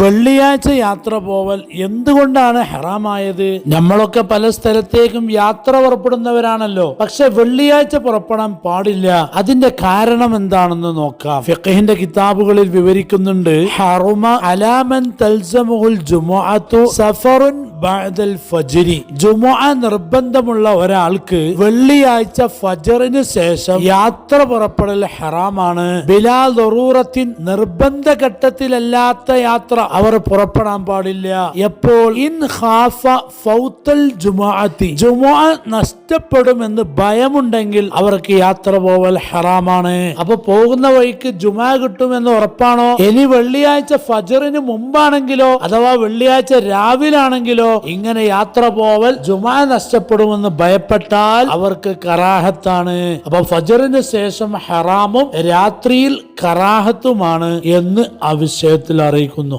വെള്ളിയാഴ്ച യാത്ര പോവൽ എന്തുകൊണ്ടാണ് ഹറാമായത്? നമ്മളൊക്കെ പല സ്ഥലത്തേക്കും യാത്ര പുറപ്പെടുന്നവരാണല്ലോ. പക്ഷെ വെള്ളിയാഴ്ച പുറപ്പെടാൻ പാടില്ല. അതിന്റെ കാരണം എന്താണെന്ന് നോക്കാം. ഫിഖഹിന്റെ കിതാബുകളിൽ വിവരിക്കുന്നുണ്ട് ഹറുമ അലാമൻ തൽസമുൽ ജുമുഅത്തു സഫറുൻ ബഅദൽ ഫജ്രി. നിർബന്ധമുള്ള ഒരാൾക്ക് വെള്ളിയാഴ്ച ഫജറിന് ശേഷം യാത്ര പുറപ്പെടൽ ഹറാമാണ്. ബിലാ ദറൂറത്തിൻ നിർബന്ധ ഘട്ടത്തിലല്ലാത്ത യാത്ര അവർ പുറപ്പെടാൻ പാടില്ല. എപ്പോൾ? ഇൻ ഖാഫ ഫൗത്തൽ ജുമുഅത്തി. ജുമുഅ നഷ്ടപ്പെടുമെന്ന് ഭയമുണ്ടെങ്കിൽ അവർക്ക് യാത്ര പോവൽ ഹറാമാണ്. അപ്പൊ പോകുന്ന വഴിക്ക് ജുമാ കിട്ടുമെന്ന് ഉറപ്പാണോ? ഇനി വെള്ളിയാഴ്ച ഫജറിന് മുമ്പാണെങ്കിലോ? അഥവാ വെള്ളിയാഴ്ച രാവിലാണെങ്കിലോ? ഇങ്ങനെ യാത്ര പോവൽ ജുമാ നഷ്ടപ്പെടുമെന്ന് ഭയപ്പെട്ടാൽ അവർക്ക് കറാഹത്താണ്. അപ്പൊ ഫജറിന് ശേഷം ഹറാമും രാത്രിയിൽ കറാഹത്തുമാണ് എന്ന് ആ വിഷയത്തിൽ അറിയിക്കുന്നു.